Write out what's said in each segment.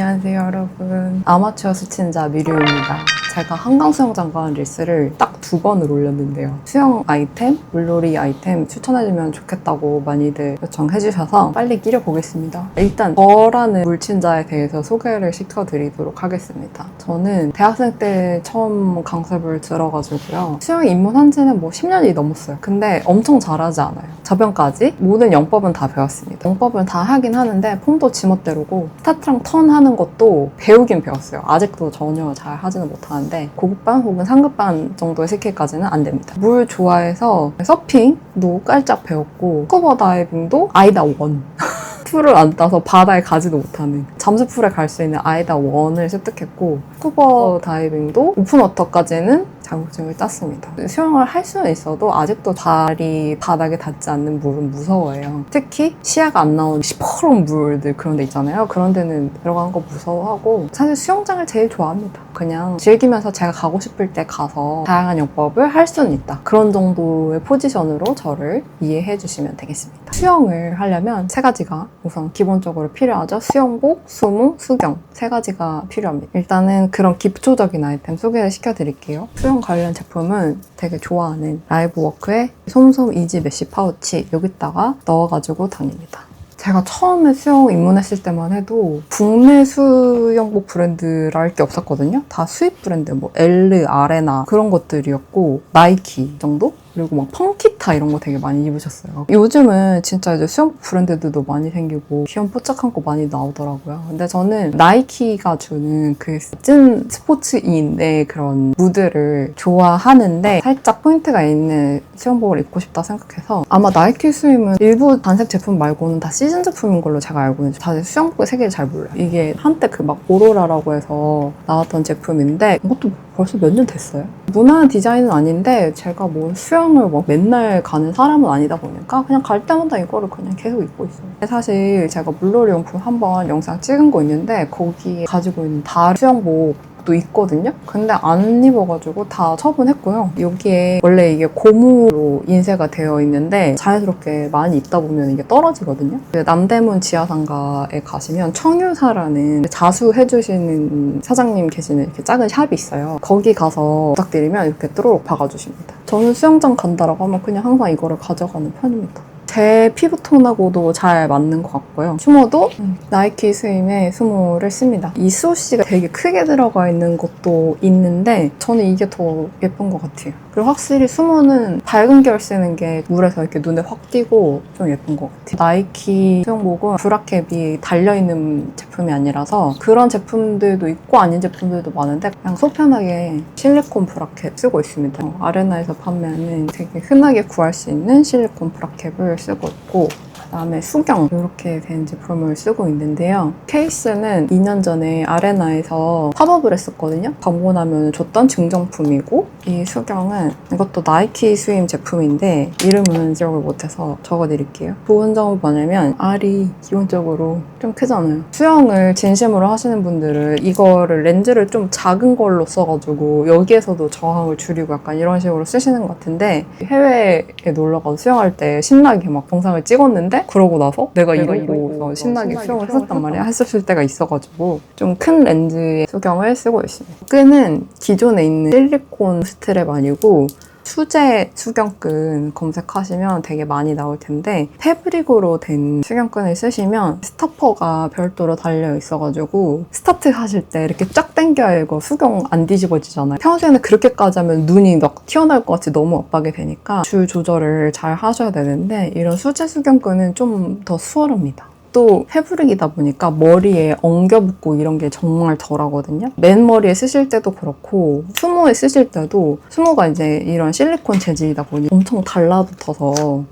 안녕하세요 여러분. 아마추어 수친자 미류입니다 제가 한강 수영장 가는 릴스를 딱 두 번을 올렸는데요. 수영 아이템, 물놀이 아이템 추천해주면 좋겠다고 많이들 요청해주셔서 빨리 끼려 보겠습니다. 일단 저라는 물친자에 대해서 소개를 시켜드리도록 하겠습니다. 저는 대학생 때 처음 강습을 들어가지고요. 수영 입문한 지는 뭐 10년이 넘었어요. 근데 엄청 잘하지 않아요. 저변까지 모든 영법은 다 배웠습니다. 영법은 다 하긴 하는데 폼도 지멋대로고 스타트랑 턴 하는 것도 배우긴 배웠어요. 아직도 전혀 잘 하지는 못하는 데 고급반 혹은 상급반 정도의 스킬까지는 안 됩니다. 물 좋아해서 서핑도 깔짝 배웠고 스쿠버 다이빙도 아이다 원. 풀을 안 따서 바다에 가지도 못하는 잠수풀에 갈 수 있는 아이다 원을 습득했고 스쿠버 다이빙도 오픈워터까지는 자격증을 땄습니다. 수영을 할 수는 있어도 아직도 발이 바닥에 닿지 않는 물은 무서워해요. 특히 시야가 안 나오는 시퍼런 물들 그런 데 있잖아요. 그런 데는 들어가는 거 무서워하고 사실 수영장을 제일 좋아합니다. 그냥 즐기면서 제가 가고 싶을 때 가서 다양한 영법을 할 수는 있다. 그런 정도의 포지션으로 저를 이해해 주시면 되겠습니다. 수영을 하려면 세 가지가 우선 기본적으로 필요하죠. 수영복, 수무, 수경 세 가지가 필요합니다. 일단은 그런 기초적인 아이템 소개를 시켜드릴게요. 수영 관련 제품은 되게 좋아하는 라이브워크의 솜솜 이지 메쉬 파우치 여기다가 넣어가지고 다닙니다. 제가 처음에 수영 입문했을 때만 해도 국내 수영복 브랜드라 할 게 없었거든요. 다 수입 브랜드, 뭐 엘르, 아레나 그런 것들이었고 나이키 정도? 그리고 막 펑키타 이런 거 되게 많이 입으셨어요. 요즘은 진짜 이제 수영복 브랜드들도 많이 생기고 귀여운 뽀짝한 거 많이 나오더라고요. 근데 저는 나이키가 주는 그 찐 스포츠인의 그런 무드를 좋아하는데 살짝 포인트가 있는 수영복을 입고 싶다 생각해서 아마 나이키 스윙은 일부 단색 제품 말고는 다 시즌 제품인 걸로 제가 알고 있는데 다들 수영복의 세계를 잘 몰라요. 이게 한때 그 막 오로라라고 해서 나왔던 제품인데 이것도 벌써 몇 년 됐어요. 무난한 디자인은 아닌데 제가 뭐 수영을 뭐 맨날 가는 사람은 아니다 보니까 그냥 갈 때마다 이거를 그냥 계속 입고 있어요. 사실 제가 물놀이 용품 한번 영상 찍은 거 있는데 거기에 가지고 있는 다른 수영복 도 있거든요. 근데 안 입어가지고 다 처분했고요. 여기에 원래 이게 고무로 인쇄가 되어 있는데 자연스럽게 많이 입다 보면 이게 떨어지거든요. 그 남대문 지하상가에 가시면 청유사라는 자수해주시는 사장님 계시는 이렇게 작은 샵이 있어요. 거기 가서 부탁드리면 이렇게 뚜루룩 박아주십니다. 저는 수영장 간다라고 하면 그냥 항상 이거를 가져가는 편입니다. 제 피부톤하고도 잘 맞는 것 같고요. 수모도 나이키 스임의 수모를 씁니다. 이 수호씨가 되게 크게 들어가 있는 것도 있는데 저는 이게 더 예쁜 것 같아요. 그리고 확실히 수모는 밝은 결 쓰는 게 물에서 이렇게 눈에 확 띄고 좀 예쁜 것 같아요. 나이키 수영복은 브라캡이 달려있는 제품이 아니라서 그런 제품들도 있고 아닌 제품들도 많은데 그냥 속편하게 실리콘 브라캡 쓰고 있습니다. 어, 아레나에서 판매하는 되게 흔하게 구할 수 있는 실리콘 브라캡을 쓰고 있고 그다음에 수경 이렇게 된 제품을 쓰고 있는데요. 케이스는 2년 전에 아레나에서 팝업을 했었거든요. 광고 나면 줬던 증정품이고 이 수경은 이것도 나이키 스임 제품인데 이름은 기억을 못해서 적어드릴게요. 좋은 점은 뭐냐면 알이 기본적으로 좀 크잖아요. 수영을 진심으로 하시는 분들은 이거를 렌즈를 좀 작은 걸로 써가지고 여기에서도 저항을 줄이고 약간 이런 식으로 쓰시는 것 같은데 해외에 놀러 가서 수영할 때 신나게 막 영상을 찍었는데 그러고 나서 내가 내가 이러고 이러고 신나게 신나게 수영을 했었단 말이야 했었을 때가 있어가지고 좀 큰 렌즈의 수경을 쓰고 있습니다. 끈은 기존에 있는 실리콘 스트랩 아니고 수제 수경끈 검색하시면 되게 많이 나올 텐데 패브릭으로 된 수경끈을 쓰시면 스타퍼가 별도로 달려 있어가지고 스타트 하실 때 이렇게 쫙 당겨야 이거 수경 안 뒤집어지잖아요. 평소에는 그렇게까지 하면 눈이 막 튀어나올 것 같이 너무 압박이 되니까 줄 조절을 잘 하셔야 되는데 이런 수제 수경끈은 좀 더 수월합니다. 또 패브릭이다 보니까 머리에 엉겨붙고 이런 게 정말 덜하거든요. 맨 머리에 쓰실 때도 그렇고 수모에 쓰실 때도 수모가 이제 이런 실리콘 재질이다 보니 엄청 달라붙어서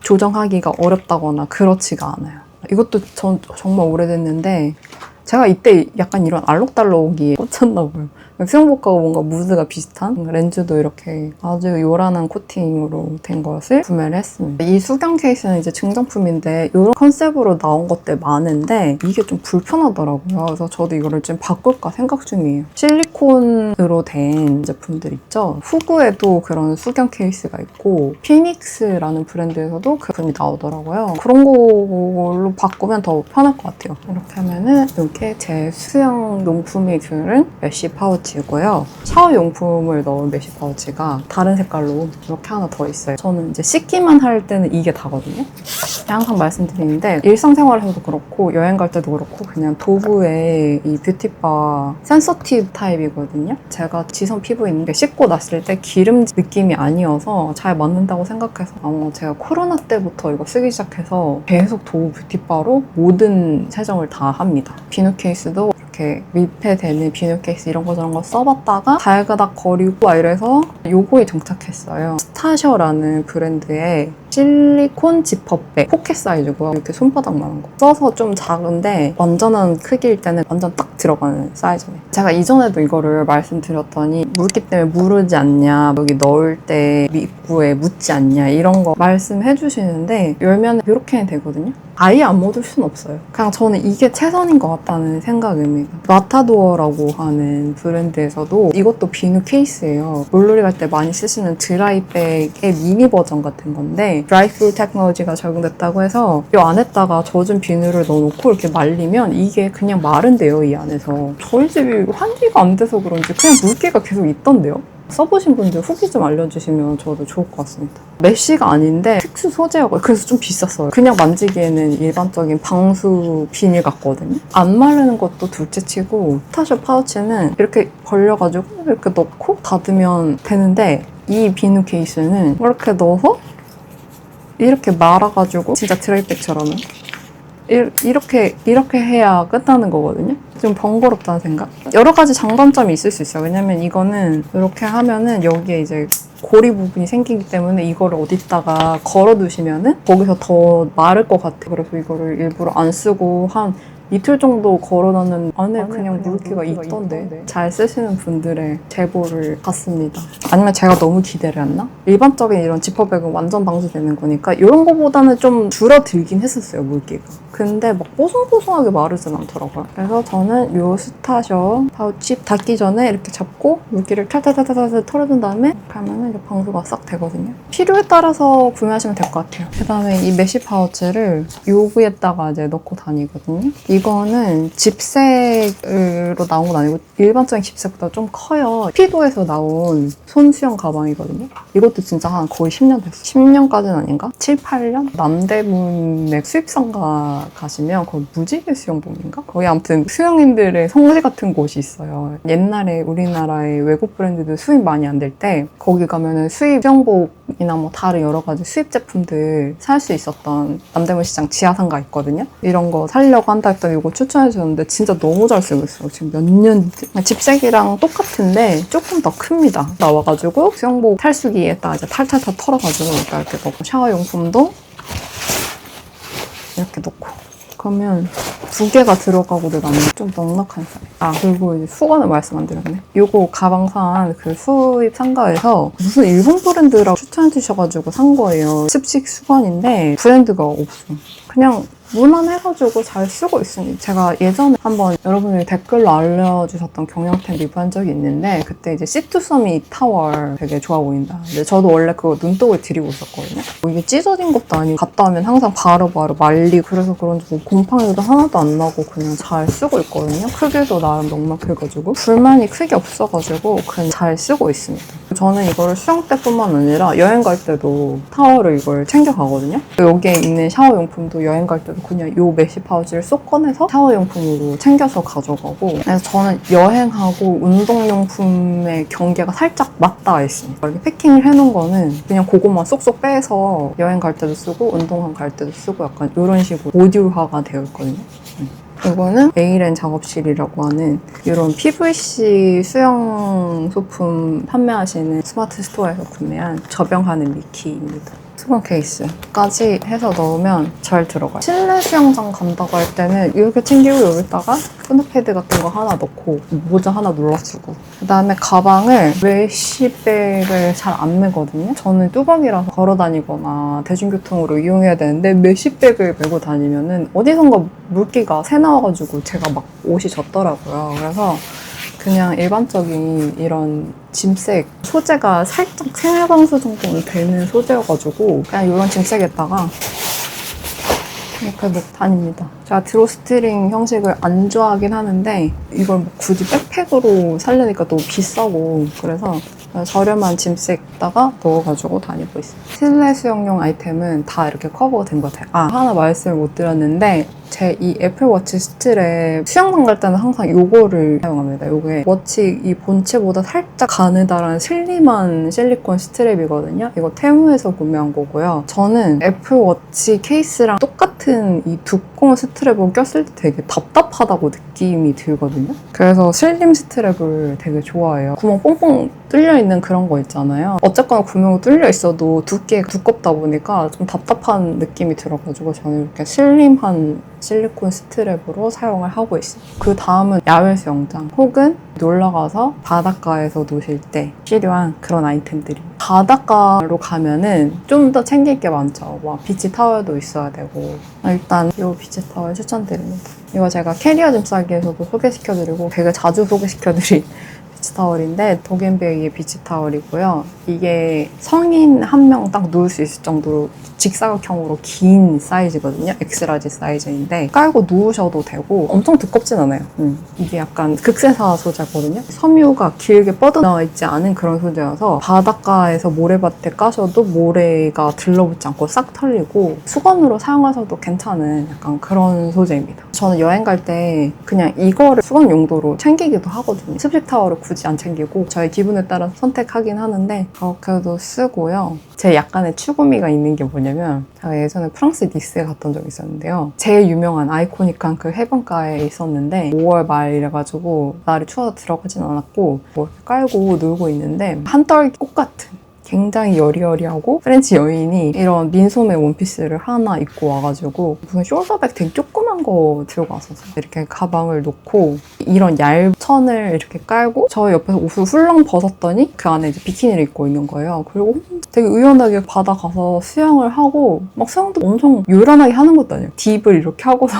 조정하기가 어렵다거나 그렇지가 않아요. 이것도 전 정말 오래됐는데 제가 이때 약간 이런 알록달록이 꽂혔나 봐요. 수영복하고 뭔가 무드가 비슷한 렌즈도 이렇게 아주 요란한 코팅으로 된 것을 구매를 했습니다. 이 수경 케이스는 이제 증정품인데 이런 컨셉으로 나온 것들 많은데 이게 좀 불편하더라고요. 그래서 저도 이거를 좀 바꿀까 생각 중이에요. 실리콘으로 된 제품들 있죠. 후구에도 그런 수경 케이스가 있고 피닉스라는 브랜드에서도 그 제품이 나오더라고요. 그런 걸로 바꾸면 더 편할 것 같아요. 이렇게 하면은 이게 제 수영 용품이 들은 메쉬 파우치 고요. 샤워 용품을 넣은 메쉬 파우치가 다른 색깔로 이렇게 하나 더 있어요. 저는 이제 씻기만 할 때는 이게 다거든요. 항상 말씀드리는데 일상생활에서도 그렇고 여행 갈 때도 그렇고 그냥 도구의 이 뷰티바 센서티브 타입이거든요. 제가 지성 피부에 있는 게 씻고 났을 때 기름 느낌이 아니어서 잘 맞는다고 생각해서 아마 제가 코로나 때부터 이거 쓰기 시작해서 계속 도구 뷰티바로 모든 세정을 다 합니다. 비누 케이스도 이렇게 밀폐 되는 비누 케이스 이런 거 저런 거 써봤다가 달그닥 거리고 막 이래서 요거에 정착했어요. 스타셔라는 브랜드의 실리콘 지퍼백 포켓 사이즈고요. 이렇게 손바닥만한 거. 써서 좀 작은데 완전한 크기일 때는 완전 딱 들어가는 사이즈네요. 제가 이전에도 이거를 말씀드렸더니 물기 때문에 무르지 않냐, 여기 넣을 때 입구에 묻지 않냐 이런 거 말씀해 주시는데 열면 이렇게 되거든요. 아예 안 묻을 수는 없어요. 그냥 저는 이게 최선인 것 같다는 생각입니다. 마타도어라고 하는 브랜드에서도 이것도 비누 케이스예요. 물놀이 갈 때 많이 쓰시는 드라이백의 미니 버전 같은 건데 드라이풀 테크놀로지가 적용됐다고 해서 이 안에다가 젖은 비누를 넣어놓고 이렇게 말리면 이게 그냥 마른데요 이 안에서 저희 집이 환기가 안 돼서 그런지 그냥 물기가 계속 있던데요 써보신 분들 후기 좀 알려주시면 저도 좋을 것 같습니다. 메쉬가 아닌데 특수 소재여서 그래서 좀 비쌌어요. 그냥 만지기에는 일반적인 방수 비닐 같거든요. 안 마르는 것도 둘째치고 스타셔 파우치는 이렇게 벌려가지고 이렇게 넣고 닫으면 되는데 이 비누 케이스는 이렇게 넣어서 이렇게 말아가지고 진짜 드라이백처럼 이- 이렇게 이렇게 해야 끝나는 거거든요. 좀 번거롭다는 생각. 여러 가지 장단점이 있을 수 있어요. 왜냐면 이거는 이렇게 하면은 여기에 이제 고리 부분이 생기기 때문에 이거를 어디다가 걸어 두시면은 거기서 더 마를 것 같아. 그래서 이거를 일부러 안 쓰고 한 이틀 정도 걸어놨는 안에 그냥 물기가 있던데 잘 쓰시는 분들의 제보를 봤습니다. 아니면 제가 너무 기대를 했나? 일반적인 이런 지퍼백은 완전 방수되는 거니까 이런 거보다는 좀 줄어들긴 했었어요 물기가. 근데 막 뽀송뽀송하게 마르진 않더라고요. 그래서 저는 요 스타셔 파우치 닫기 전에 이렇게 잡고 물기를 탈탈탈탈탈 털어준 다음에 하면은 이제 방수가 싹 되거든요. 필요에 따라서 구매하시면 될 것 같아요. 그 다음에 이 메쉬 파우치를 요구에다가 이제 넣고 다니거든요. 이거는 집색으로 나온 건 아니고 일반적인 집색보다 좀 커요. 피도에서 나온 손수영 가방이거든요. 이것도 진짜 한 거의 10년 됐어요. 10년까지는 아닌가? 7, 8년? 남대문의 수입상가 가시면 거기 무지개 수영복인가? 거기 아무튼 수영인들의 성지 같은 곳이 있어요. 옛날에 우리나라의 외국 브랜드들 수입 많이 안 될 때 거기 가면은 수입 수영복이나 뭐 다른 여러 가지 수입 제품들 살 수 있었던 남대문 시장 지하상가 있거든요. 이런 거 살려고 한다 했더니 이거 추천해 주셨는데 진짜 너무 잘 쓰고 있어요. 지금 몇 년째. 집색이랑 똑같은데 조금 더 큽니다. 나와가지고 수영복 탈수기에다 이제 탈탈탈 털어가지고 이렇게 넣고 샤워 용품도 이렇게 넣고 그러면 두 개가 들어가고도 남는 좀 넉넉한 사이즈. 아 그리고 이제 수건을 말씀 안 드렸네. 요거 가방 산 그 수입 상가에서 무슨 일본 브랜드라고 추천해 주셔가지고 산 거예요. 습식 수건인데 브랜드가 없어. 그냥 무난해가지고 잘 쓰고 있으니 제가 예전에 한번 여러분들이 댓글로 알려주셨던 경영템 리뷰한 적이 있는데 그때 이제 시투서미 타월 되게 좋아 보인다. 근데 저도 원래 그거 눈독을 들이고 있었거든요. 뭐 이게 찢어진 것도 아니고 갔다 오면 항상 바로 바로 말리고 그래서 그런지 뭐 곰팡이도 하나도 안 나고 그냥 잘 쓰고 있거든요. 크기도 나름 넉넉해가지고 불만이 크게 없어가지고 그냥 잘 쓰고 있습니다. 저는 이거를 수영 때뿐만 아니라 여행 갈 때도 타월을 이걸 챙겨가거든요. 여기에 있는 샤워용품도 여행 갈 때도 그냥 요 메쉬 파우치를 쏙 꺼내서 샤워용품으로 챙겨서 가져가고 그래서 저는 여행하고 운동용품의 경계가 살짝 맞닿아 있습니다. 이렇게 패킹을 해놓은 거는 그냥 그것만 쏙쏙 빼서 여행 갈 때도 쓰고 운동장 갈 때도 쓰고 약간 이런 식으로 모듈화가 되어 있거든요. 이거는 에이렌 작업실이라고 하는 이런 PVC 수영 소품 판매하시는 스마트 스토어에서 구매한 접영하는 미키입니다. 수건 케이스까지 해서 넣으면 잘 들어가요. 실내 수영장 간다고 할 때는 이렇게 챙기고 여기다가 푸드패드 같은 거 하나 넣고 모자 하나 눌러주고 그 다음에 가방을 메쉬백을 잘 안 메거든요. 저는 뚜벅이라서 걸어 다니거나 대중교통으로 이용해야 되는데 메쉬백을 메고 다니면은 어디선가 물기가 새 나와가지고 제가 막 옷이 젖더라고요. 그래서 그냥 일반적인 이런 짐색 소재가 살짝 생활방수 정도는 되는 소재여가지고 그냥 이런 짐색에다가 이렇게 놓고 다닙니다. 제가 드로스트링 형식을 안 좋아하긴 하는데 이걸 뭐 굳이 백팩으로 살려니까 너무 비싸고 그래서 저렴한 짐색다가 넣어가지고 다니고 있어요. 실내 수영용 아이템은 다 이렇게 커버가 된 것 같아요. 아 하나 말씀을 못 드렸는데 제 이 애플워치 스트랩 수영장 갈 때는 항상 요거를 사용합니다. 요게 워치 이 본체보다 살짝 가느다란 슬림한 실리콘 스트랩이거든요. 이거 테무에서 구매한 거고요. 저는 애플워치 케이스랑 똑같은 이 두꺼운 스트랩을 꼈을 때 되게 답답하다고 느낌이 들거든요. 그래서 슬림 스트랩을 되게 좋아해요. 구멍 뽕뽕 뚫려 있는 그런 거 있잖아요. 어쨌거나 구멍이 뚫려 있어도 두께가 두껍다 보니까 좀 답답한 느낌이 들어가지고 저는 이렇게 슬림한 실리콘 스트랩으로 사용을 하고 있어요. 그 다음은 야외 수영장 혹은 놀러 가서 바닷가에서 노실 때 필요한 그런 아이템들이. 바닷가로 가면은 좀 더 챙길 게 많죠. 막 비치 타월도 있어야 되고. 일단 이 비치 타월 추천드립니다. 이거 제가 캐리어 짐 싸기에서도 소개시켜드리고 되게 자주 소개시켜드린 비치 타월인데 도겐베이의 비치 타월이고요. 이게 성인 한 명 딱 누울 수 있을 정도로 직사각형으로 긴 사이즈거든요. 엑스라지 사이즈인데 깔고 누우셔도 되고 엄청 두껍진 않아요. 음. 이게 약간 극세사 소재거든요. 섬유가 길게 뻗어나와 있지 않은 그런 소재여서 바닷가에서 모래밭에 까셔도 모래가 들러붙지 않고 싹 털리고 수건으로 사용하셔도 괜찮은 약간 그런 소재입니다. 저는 여행 갈 때 그냥 이거를 수건 용도로 챙기기도 하거든요. 습식 타월을 굳이 안 챙기고 저의 기분에 따라 선택하긴 하는데 그렇게도 쓰고요. 제 약간의 추구미가 있는 게 뭐냐면 제가 예전에 프랑스 니스에 갔던 적이 있었는데요. 제일 유명한 아이코닉한 그 해변가에 있었는데 5월 말이라가지고 날이 추워서 들어가진 않았고 뭐 깔고 놀고 있는데 한떨 꽃 같은 굉장히 여리여리하고 프렌치 여인이 이런 민소매 원피스를 하나 입고 와가지고 무슨 숄더백 되게 조그만 거 들고 왔어서 이렇게 가방을 놓고 이런 얇은 천을 이렇게 깔고 저 옆에서 옷을 훌렁 벗었더니 그 안에 이제 비키니를 입고 있는 거예요. 그리고 되게 의연하게 바다 가서 수영을 하고 막 수영도 엄청 요란하게 하는 것도 아니에요. 딥을 이렇게 하고서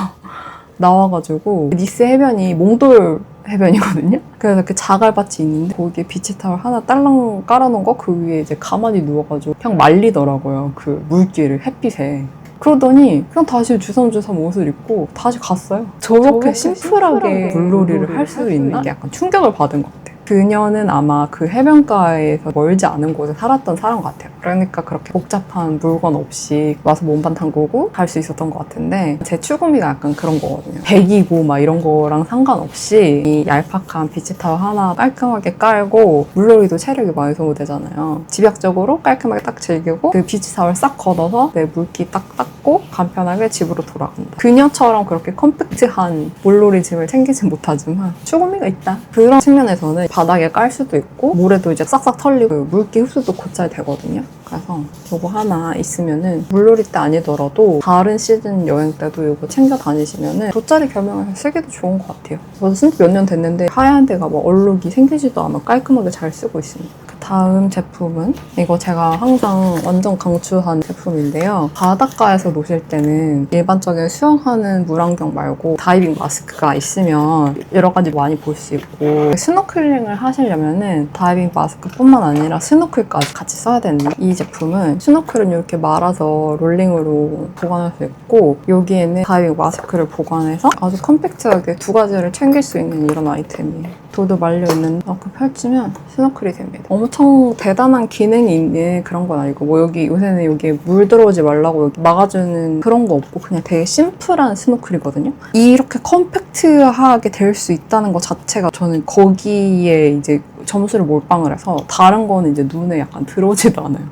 나와가지고 니스 해변이 몽돌 해변이거든요. 그래서 이렇게 자갈밭이 있는데 거기에 비치 타월 하나 딸랑 깔아놓은 거 그 위에 이제 가만히 누워가지고 그냥 말리더라고요. 그 물기를 햇빛에. 그러더니 그냥 다시 주섬주섬 옷을 입고 다시 갔어요. 저렇게, 심플하게 물놀이를 할 수 있나? 게 약간 충격을 받은 것 같아요. 그녀는 아마 그 해변가에서 멀지 않은 곳에 살았던 사람 같아요. 그러니까 그렇게 복잡한 물건 없이 와서 몸반 담그고 갈 수 있었던 것 같은데 제 추구미가 약간 그런 거거든요. 백이고 막 이런 거랑 상관없이 이 얄팍한 비치타워 하나 깔끔하게 깔고 물놀이도 체력이 많이 소모되잖아요. 집약적으로 깔끔하게 딱 즐기고 그 비치타월 싹 걷어서 내 물기 딱 닦고 간편하게 집으로 돌아간다. 그녀처럼 그렇게 컴팩트한 물놀이 짐을 챙기진 못하지만 추구미가 있다. 그런 측면에서는 바닥에 깔 수도 있고 모래도 이제 싹싹 털리고 물기 흡수도 곧잘 되거든요. 그래서 이거 하나 있으면은 물놀이 때 아니더라도 다른 시즌 여행 때도 이거 챙겨 다니시면은 돗자리 겸용해서 쓰기도 좋은 것 같아요. 저도 쓴지 몇 년 됐는데 하얀 데가 뭐 얼룩이 생기지도 않아 깔끔하게 잘 쓰고 있습니다. 그 다음 제품은 이거 제가 항상 완전 강추한 제품 인데요. 바닷가에서 노실 때는 일반적인 수영하는 물안경 말고 다이빙 마스크가 있으면 여러 가지 많이 볼 수 있고 스노클링을 하시려면은 다이빙 마스크뿐만 아니라 스노클까지 같이 써야 되는 이 제품은 스노클은 이렇게 말아서 롤링으로 보관할 수 있고 여기에는 다이빙 마스크를 보관해서 아주 컴팩트하게 두 가지를 챙길 수 있는 이런 아이템이에요. 도도 말려 있는 이렇게 펼치면 스노클이 됩니다. 엄청 대단한 기능이 있는 그런 건 아니고 뭐 여기 요새는 여기 물 들어오지 말라고 막아주는 그런 거 없고 그냥 되게 심플한 스노클이거든요. 이렇게 컴팩트하게 될 수 있다는 것 자체가 저는 거기에 이제 점수를 몰빵을 해서 다른 거는 이제 눈에 약간 들어오지도 않아요.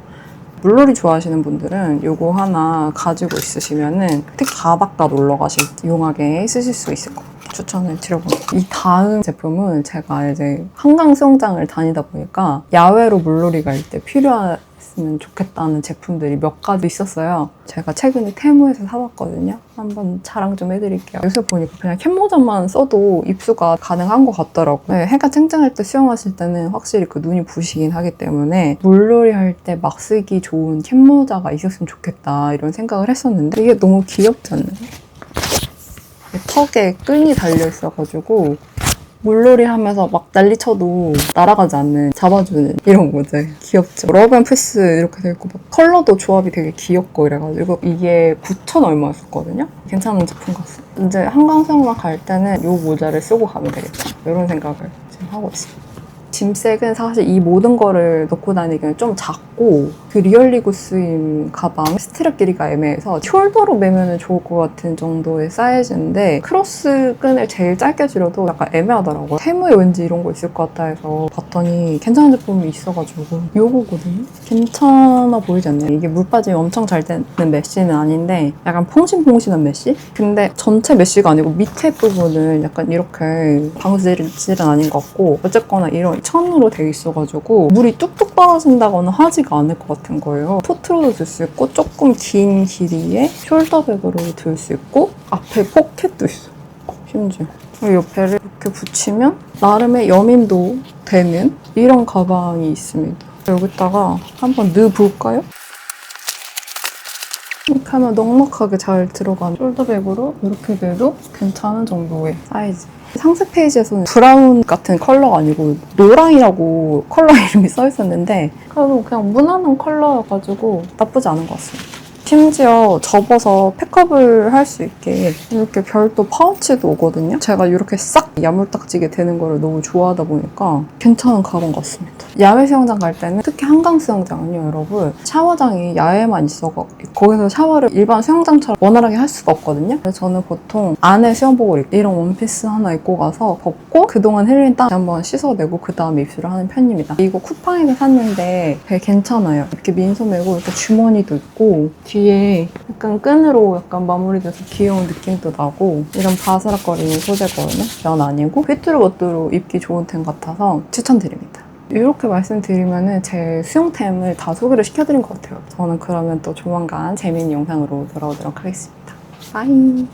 물놀이 좋아하시는 분들은 이거 하나 가지고 있으시면은 특히 바닷가 놀러 가실 때 유용하게 쓰실 수 있을 것 같아요. 추천을 드려봅니다. 이 다음 제품은 제가 이제 한강 수영장을 다니다 보니까 야외로 물놀이 갈 때 필요 했으면 좋겠다는 제품들이 몇 가지 있었어요. 제가 최근에 테무에서 사왔거든요. 한번 자랑 좀 해드릴게요. 요새 보니까 그냥 캡모자만 써도 입수가 가능한 것 같더라고요. 네, 해가 쨍쨍할 때 수영하실 때는 확실히 그 눈이 부시긴 하기 때문에 물놀이 할 때 막 쓰기 좋은 캡모자가 있었으면 좋겠다 이런 생각을 했었는데 이게 너무 귀엽지 않나요? 턱에 끈이 달려 있어가지고 물놀이 하면서 막 난리 쳐도 날아가지 않는 잡아주는 이런 모델 귀엽죠. 러브앤 패스 이렇게 돼 있고 막 컬러도 조합이 되게 귀엽고 이래가지고 이게 9천 얼마였었거든요? 괜찮은 제품 같습니다. 이제 한강 수영장 갈 때는 이 모자를 쓰고 가면 되겠다. 이런 생각을 지금 하고 있습니다 짐색은 사실 이 모든 거를 넣고 다니기는 좀 작고 그 리얼리구 스임 가방 스트랩 길이가 애매해서 숄더로 매면 좋을 것 같은 정도의 사이즈인데 크로스 끈을 제일 짧게 줄여도 약간 애매하더라고요 테무에 왠지 이런 거 있을 것 같아 해서 봤더니 괜찮은 제품이 있어가지고 요거거든요 괜찮아 보이지 않나요? 이게 물 빠짐이 엄청 잘 되는 메쉬는 아닌데 약간 퐁신퐁신한 메쉬? 근데 전체 메쉬가 아니고 밑에 부분은 약간 이렇게 방수질은 아닌 것 같고 어쨌거나 이런 천으로 돼 있어가지고 물이 뚝뚝 떨어진다거나 하지가 않을 것 같은 거예요. 토트로도 들 수 있고 조금 긴 길이에 숄더백으로 들 수 있고 앞에 포켓도 있어. 심지어. 옆에를 이렇게 붙이면 나름의 여민도 되는 이런 가방이 있습니다. 여기다가 한번 넣어볼까요? 이렇게 하면 넉넉하게 잘 들어가는 숄더백으로 이렇게 돼도 괜찮은 정도의 사이즈. 상세 페이지에서는 브라운 같은 컬러가 아니고 노랑이라고 컬러 이름이 써 있었는데 그래도 그냥 무난한 컬러여가지고 나쁘지 않은 것 같습니다. 심지어 접어서 팩업을 할 수 있게 이렇게 별도 파우치도 오거든요. 제가 이렇게 싹 야물딱지게 되는 거를 너무 좋아하다 보니까 괜찮은 가방 같습니다. 야외 수영장 갈 때는 특히 한강 수영장은요, 여러분 샤워장이 야외만 있어서 거기서 샤워를 일반 수영장처럼 원활하게 할 수가 없거든요. 그래서 저는 보통 안에 수영복을 이런 원피스 하나 입고 가서 벗고 그동안 흘린 땀 한번 씻어내고 그 다음에 입수를 하는 편입니다. 이거 쿠팡에서 샀는데 되게 괜찮아요. 이렇게 민소매고 이렇게 주머니도 있고 뒤에 약간 끈으로 약간 마무리돼서 귀여운 느낌도 나고 이런 바스락거리는 소재거든요. 면 아니고 휘뚜루마뚜루 입기 좋은 템 같아서 추천드립니다. 이렇게 말씀드리면은 제 수영템을 다 소개를 시켜드린 것 같아요. 저는 그러면 또 조만간 재미있는 영상으로 돌아오도록 하겠습니다. 바이.